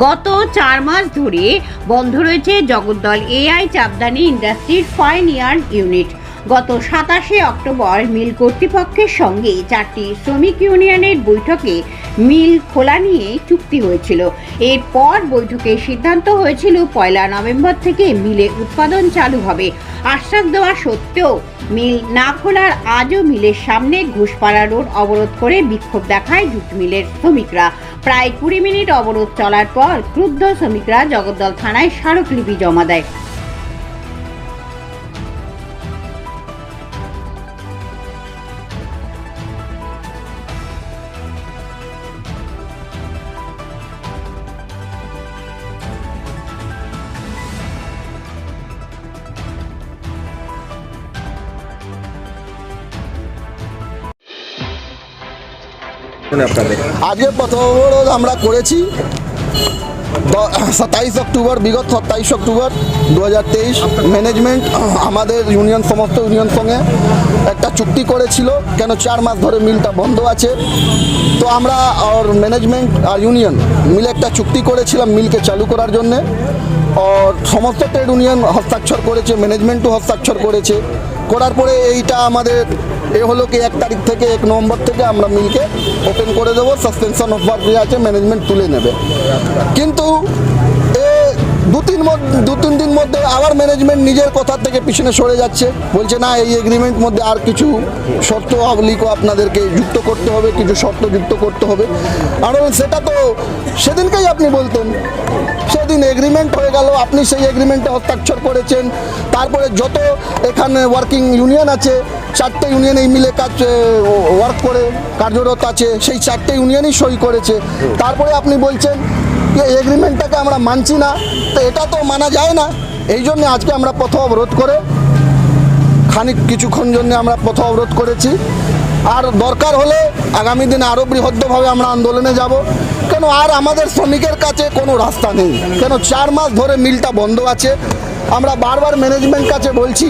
গত চার মাস ধরে বন্ধ রয়েছে জগদ্দল এআই চাপদানি ইন্ডাস্ট্রির ফাইন ইয়ার ইউনিট। গত সাতাশে অক্টোবর মিল কর্তৃপক্ষের সঙ্গে চারটি শ্রমিক ইউনিয়নের বৈঠকে মিল খোলা নিয়ে চুক্তি হয়েছিল। এরপর বৈঠকে সিদ্ধান্ত হয়েছিল পয়লা নভেম্বর থেকে মিলে উৎপাদন চালু হবে। আশ্বাস দেওয়া সত্ত্বেও মিল না খোলার আজও মিলের সামনে ঘুষপাড়া রোড অবরোধ করে বিক্ষোভ দেখায় জুট মিলের শ্রমিকরা। প্রায় কুড়ি মিনিট অবরোধ চলার পর ক্রুদ্ধ শ্রমিকরা জগদ্দল থানায় স্মারকলিপি জমা দেয়। আজকে অবরোধ আমরা করেছি সাতাইশ অক্টোবর, বিগত সাতাইশ অক্টোবর দু হাজার তেইশ। ম্যানেজমেন্ট আমাদের ইউনিয়ন সমস্ত ইউনিয়ন সঙ্গে একটা চুক্তি করেছিল, কেন চার মাস ধরে মিলটা বন্ধ আছে। তো আমরা আর ম্যানেজমেন্ট আর ইউনিয়ন মিলে একটা চুক্তি করেছিলাম মিলকে চালু করার জন্যে। আর সমস্ত ট্রেড ইউনিয়ন হস্তাক্ষর করেছে ম্যানেজমেন্টও হস্তাক্ষর করেছে। করার পরে এইটা আমাদের এ হলো কি, এক তারিখ থেকে এক নভেম্বর থেকে আমরা মিলকে ওপেন করে দেবো সাসপেনশন অফার যে আছে ম্যানেজমেন্ট তুলে নেবে। কিন্তু দু তিন দু তিন দিন মধ্যে আবার ম্যানেজমেন্ট নিজের কথা থেকে পিছনে সরে যাচ্ছে। বলছে, না, এই এগ্রিমেন্ট মধ্যে আর কিছু শর্ত অবলিকও আপনাদেরকে যুক্ত করতে হবে, কিছু শর্ত যুক্ত করতে হবে। আর সেটা তো সেদিনকেই আপনি বলতেন। সেদিন এগ্রিমেন্ট হয়ে গেল, আপনি সেই এগ্রিমেন্টে হস্তাক্ষর করেছেন। তারপরে যত এখানে ওয়ার্কিং ইউনিয়ন আছে, চারটে ইউনিয়ন এই মিলে কাজ ওয়ার্ক করে, কার্যরত আছে, সেই চারটে ইউনিয়নই সই করেছে। তারপরে আপনি বলছেন যে এগ্রিমেন্টটাকে আমরা মানছি না, তো এটা তো মানা যায় না। এই জন্য আজকে আমরা পথ অবরোধ করে খানিক কিছুক্ষণ জন্য আমরা পথ অবরোধ করেছি। আর দরকার হলে আগামী দিনে আরও বৃহত্তভাবে আমরা আন্দোলনে যাব। কেন আর আমাদের শ্রমিকের কাছে কোনো রাস্তা নেই। কেন চার মাস ধরে মিলটা বন্ধ আছে। আমরা বারবার ম্যানেজমেন্ট কাছে বলছি,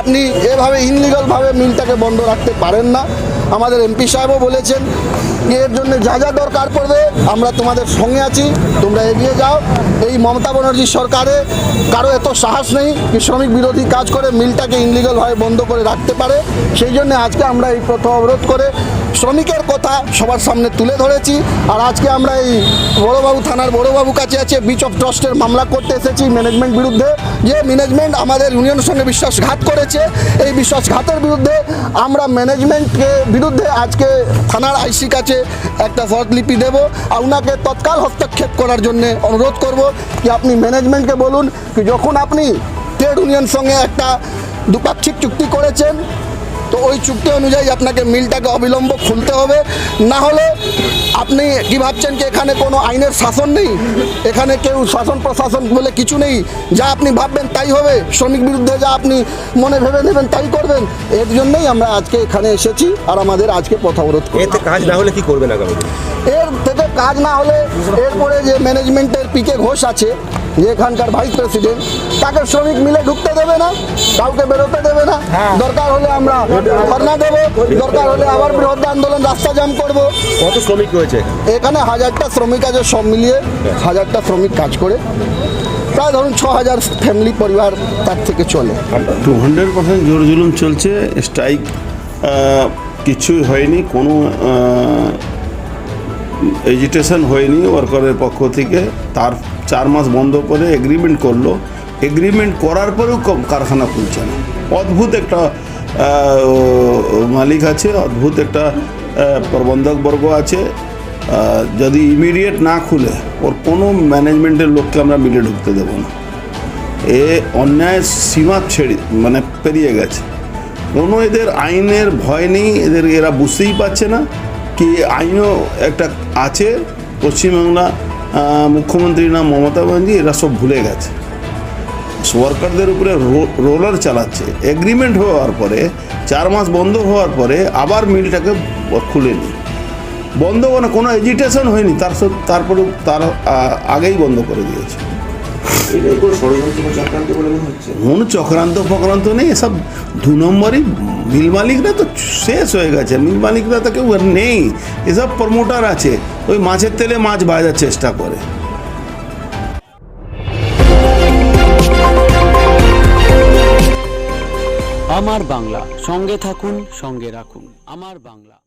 আপনি এভাবে ইনলিগালভাবে মিলটাকে বন্ধ রাখতে পারেন না। আমাদের এমপি সাহেবও বলেছেন এর জন্য যা যা দরকার পড়বে, আমরা তোমাদের সঙ্গে আছি, তোমরা এগিয়ে যাও। এই মমতা ব্যানার্জি সরকারে কারও এত সাহস নেই কি শ্রমিক বিরোধী কাজ করে মিলটাকে ইনলিগালভাবে বন্ধ করে রাখতে পারে। সেই জন্য আজকে আমরা এই প্রথম অবরোধ করে শ্রমিকের কথা সবার সামনে তুলে ধরেছি। আর আজকে আমরা এই বড়বাবু থানার বড়বাবু কাছে আছে বিচ অফ ট্রাস্টের মামলা করতে এসেছি ম্যানেজমেন্ট বিরুদ্ধে। যে ম্যানেজমেন্ট আমাদের ইউনিয়নের সঙ্গে বিশ্বাসঘাত করেছে, এই বিশ্বাসঘাতের বিরুদ্ধে আমরা ম্যানেজমেন্টকে বিরুদ্ধে আজকে থানার আইসি কাছে একটা শর্টলিপি দেব আর ওনাকে তৎকাল হস্তক্ষেপ করার জন্য অনুরোধ করব কি আপনি ম্যানেজমেন্টকে বলুন যখন আপনি ট্রেড ইউনিয়ন সঙ্গে একটা দ্বিপাক্ষিক চুক্তি করেছেন তো ওই চুক্তি অনুযায়ী আপনাকে মিলটাকে অবিলম্ব খুলতে হবে। না হলে আপনি কি ভাবছেন কি এখানে কোনো আইনের শাসন নেই? এখানে কেউ শাসন প্রশাসন বলে কিছু নেই। যা আপনি ভাববেন তাই হবে। শ্রমিক বিরুদ্ধে যা আপনি মনে ভেবে নেবেন তাই করবেন। এর জন্যই আমরা আজকে এখানে এসেছি আর আমাদের আজকে পথ অবরোধ। এতে কাজ না হলে কি করবেন আগামী? এর থেকে কাজ না হলে এরপরে যে ম্যানেজমেন্টের পিকে ঘোষ আছে যে এখানকার ভাইস প্রেসিডেন্ট তাকে শ্রমিক মিলে ঢুকতে দেবে না কাউকে বেরোতে দেবে না। দরকার হলে আমরা ধর্ণা দেবো দরকার হলে আবার বৃহৎ আন্দোলন রাস্তা জাম করব। কত শ্রমিক রয়েছে? এখানে? এখানে হাজারটা শ্রমিক আছে সব মিলিয়ে হাজারটা শ্রমিক কাজ করে। প্রায় ধরুন ছ হাজার ফ্যামিলি পরিবার তার থেকে চলে। টু হান্ড্রেড পার্সেন্ট জোর জুলুম চলছে স্ট্রাইক কিছুই হয়নি কোনো এজিটেশন হয়নি ওয়ার্কারের পক্ষ থেকে। তার চার মাস বন্ধ করে এগ্রিমেন্ট করল। এগ্রিমেন্ট করার পরেও কারখানা খুলছে না। অদ্ভুত একটা মালিক আছে অদ্ভুত একটা আহ, প্রবন্ধক বর্গ আছে। যদি ইমিডিয়েট না খুলে ওর কোনো ম্যানেজমেন্টের লোককে আমরা মিলে ঢুকতে দেবো না। এ অন্যায় সীমা ছেড়ে মানে পেরিয়ে গেছে। কোনো এদের আইনের ভয় নেই এদের এরা বুঝতেই পারছে না। কি আইনও একটা আছে পশ্চিমবাংলা আহ, মুখ্যমন্ত্রী নাম মমতা ব্যানার্জি এরা সব ভুলে গেছে। ওয়ার্কারদের উপরে রোলার চালাচ্ছে। এগ্রিমেন্ট হওয়ার পরে চার মাস বন্ধ হওয়ার পরে আবার মিলটাকে খুলে নি বন্ধ মানে কোনো এজিটেশন হয়নি তার তারপরে তার আগেই বন্ধ করে দিয়েছে। কোনো চক্রান্ত ফক্রান্ত নেই এসব দু নম্বরই মিল মালিকরা তো শেষ হয়ে গেছে মিল মালিকরা তো কেউ নেই এসব প্রমোটার আছে ওই মাছের তেলে মাছ বাজার চেষ্টা করে। আমার বাংলা সঙ্গে থাকুন সঙ্গে রাখুন আমার বাংলা।